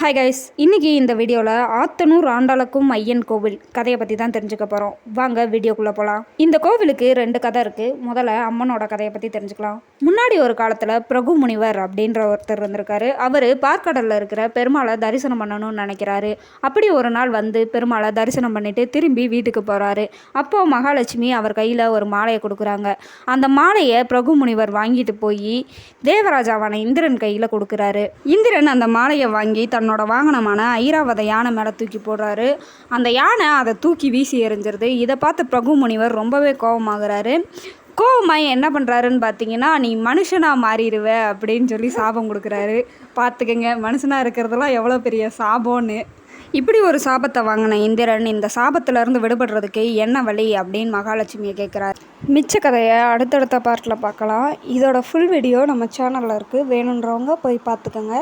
Hi guys இன்றைக்கி இந்த வீடியோவில் ஆத்தனூர் ஆண்டாளக்கும் ஐயன் கோவில் கதையை பற்றி தான் தெரிஞ்சுக்க போகிறோம் வாங்க வீடியோக்குள்ளே போகலாம் இந்த கோவிலுக்கு ரெண்டு கதை இருக்குது முதல்ல அம்மனோட கதையை பற்றி தெரிஞ்சுக்கலாம். முன்னாடி ஒரு காலத்தில் பிரகு முனிவர் அப்படின்ற ஒருத்தர் இருந்திருக்காரு. அவர் பார்க்கடலில் இருக்கிற பெருமாளை தரிசனம் பண்ணணும்னு நினைக்கிறாரு. அப்படி ஒரு நாள் வந்து பெருமாளை தரிசனம் பண்ணிட்டு திரும்பி வீட்டுக்கு போகிறாரு அப்போது மகாலட்சுமி அவர் கையில் ஒரு மாலையை கொடுக்குறாங்க. அந்த மாலையை பிரகு முனிவர் வாங்கிட்டு போய் தேவராஜாவான இந்திரன் கையில் கொடுக்குறாரு. இந்திரன் அந்த மாலையை வாங்கி தன்னோட வாகனமான ஐராவத யானை மேலே தூக்கி போடுறாரு. அந்த யானை அதை தூக்கி வீசி எறிஞ்சிருது. இதை பார்த்து பிரபு முனிவர் ரொம்பவே கோபமாகிறாரு. கோவமாய் என்ன பண்ணுறாருன்னு பார்த்தீங்கன்னா நீ மனுஷனாக மாறிடுவ அப்படின்னு சொல்லி சாபம் கொடுக்குறாரு. பார்த்துக்கங்க மனுஷனாக இருக்கிறதெல்லாம் எவ்வளோ பெரிய சாபம்னு. இப்படி ஒரு சாபத்தை வாங்கின இந்திரன் இந்த சாபத்திலேருந்து விடுபடுறதுக்கு என்ன வழி அப்படின்னு மகாலட்சுமியை கேட்குறாரு. மிச்ச கதையை அடுத்தடுத்த பார்ட்டில் பார்க்கலாம். இதோட ஃபுல் வீடியோ நம்ம சேனலில் இருக்குது வேணுன்றவங்க போய் பார்த்துக்கோங்க